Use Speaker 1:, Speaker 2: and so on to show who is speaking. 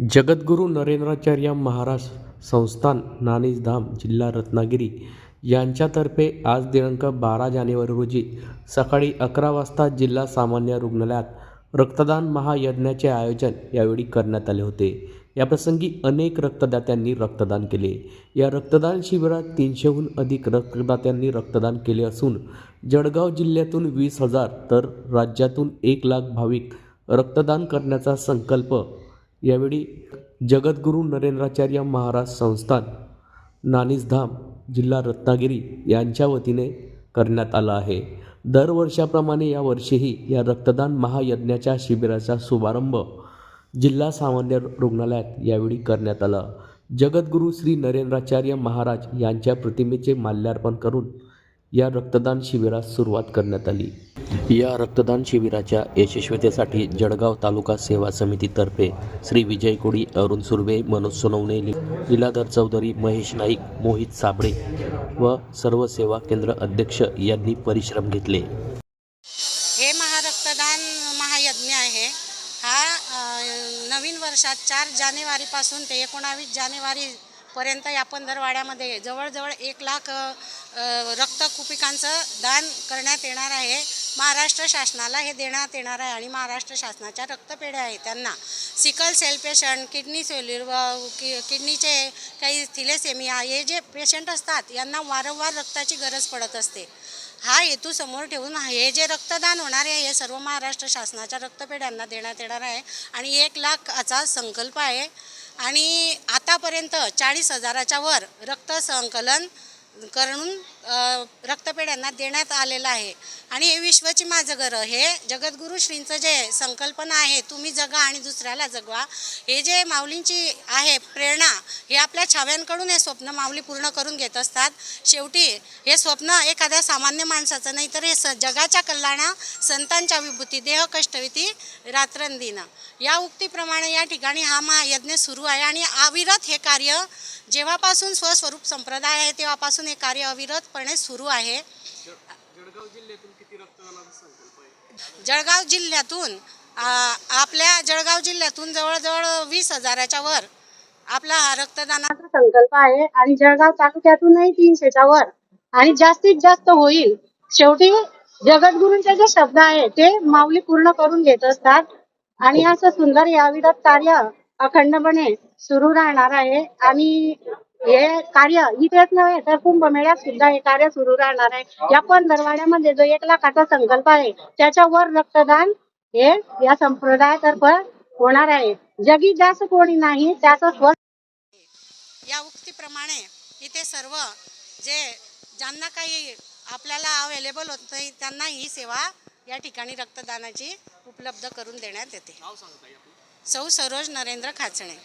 Speaker 1: जगद्गुरू नरेंद्राचार्य महाराज संस्थान नाणीजधाम जिल्हा रत्नागिरी यांच्यातर्फे आज दिनांक बारा जानेवारी रोजी सकाळी अकरा वाजता जिल्हा सामान्य रुग्णालयात रक्तदान महायज्ञाचे आयोजन यावेळी करण्यात आले होते. याप्रसंगी अनेक रक्तदात्यांनी रक्तदान केले. या रक्तदान शिबिरात तीनशेहून अधिक रक्तदात्यांनी रक्तदान केले असून जळगाव जिल्ह्यातून वीस हजार तर राज्यातून एक लाख भाविक रक्तदान करण्याचा संकल्प यावेळी जगद्गुरू नरेंद्राचार्य महाराज संस्थान नानीसधाम जिल्हा रत्नागिरी यांच्या वतीने करण्यात आला आहे. दरवर्षाप्रमाणे यावर्षीही या रक्तदान महायज्ञाच्या शिबिराचा शुभारंभ जिल्हा सामान्य रुग्णालयात यावेळी करण्यात आला. जगद्गुरू श्री नरेंद्राचार्य महाराज यांच्या प्रतिमेचे माल्यार्पण करून या रक्तदान शिबिरास सुरुवात करण्यात आली. या रक्तदान शिबिराच्या यशस्वीतेसाठी जळगाव तालुका सेवा समितीतर्फे श्री विजय कोडी अरुण सुर्वे मनोज सोनवणे लीलाधर चौधरी महेश नाईक मोहित साबळे व सर्व सेवा केंद्र अध्यक्ष यांनी परिश्रम घेतले.
Speaker 2: हे महारक्तदान महायज्ञ आहे. हा नवीन वर्षात चार जानेवारीपासून ते एकोणावीस पर्यंत या पंधरवाड्यामध्ये जवळजवळ एक लाख रक्तकुपिकांचं दान करण्यात येणार आहे. महाराष्ट्र शासनाला हे देण्यात येणार आहे आणि महाराष्ट्र शासनाच्या रक्तपेढ्या आहे त्यांना. Sickle cell patient kidney failure व कि किडनीचे काही थिलेसेमिया हे जे पेशंट असतात यांना वारंवार रक्ताची गरज पडत असते. हा हेतू समोर ठेवून हे जे रक्तदान होणार आहे हे सर्व महाराष्ट्र शासनाच्या रक्तपेढ्यांना देण्यात येणार आहे आणि एक लाखाचा संकल्प आहे. आणि आतापर्यंत चाळीस हजाराच्या वर रक्त संकलन करून रक्तपेढ्यांना देण्यात आलेलं आहे. आणि हे विश्वची माझं घरं. हे जगद्गुरू श्रींचं जे संकल्पना आहे तुम्ही जगा आणि दुसऱ्याला जगवा. हे जे माऊलींची आहे प्रेरणा हे आपल्या छाव्यांकडून हे स्वप्न माऊली पूर्ण करून घेत असतात. शेवटी हे स्वप्न एखाद्या सामान्य माणसाचं नाही तर हे स जगाच्या कल्याणा संतांच्या विभूती देह कष्टविती रात्रंदिनं. या उक्तीप्रमाणे या ठिकाणी हा महायज्ञ सुरू आहे. आणि अविरत हे कार्य जेव्हापासून स्वस्वरूप संप्रदाय आहे तेव्हापासून हे कार्य अविरत अविरतपणे सुरू आहे. जळगाव जिल्ह्यातून आपल्या जळगाव जिल्ह्यातून जवळजवळ वीस हजाराच्या वर आपला हा रक्तदानाचा संकल्प आहे आणि जळगाव तालुक्यातूनही तीनशेच्या वर आणि जास्तीत जास्त होईल. शेवटी जगद्गुरूंचे जे शब्द आहे ते माऊली पूर्ण करून घेत असतात. आणि असं सुंदर अविरत कार्य अखंडपणे सुरू राहणार आहे. आणि हे कार्य इथेच नव्हे तर कुंभमेळ्यात सुद्धा हे कार्य सुरू राहणार आहे. या पंधरवाड्यामध्ये जो एक लाखाचा संकल्प आहे त्याच्यावर रक्तदान हे या संप्रदायातर्फे होणार आहे. जगी जास्त कोणी नाही त्याचं स्व या उक्तीप्रमाणे इथे सर्व जे ज्यांना काही आपल्याला अवेलेबल होत नाही त्यांना ही सेवा या ठिकाणी रक्तदानाची उपलब्ध करून देण्यात येते. सौ सरोज नरेंद्र खाचणे.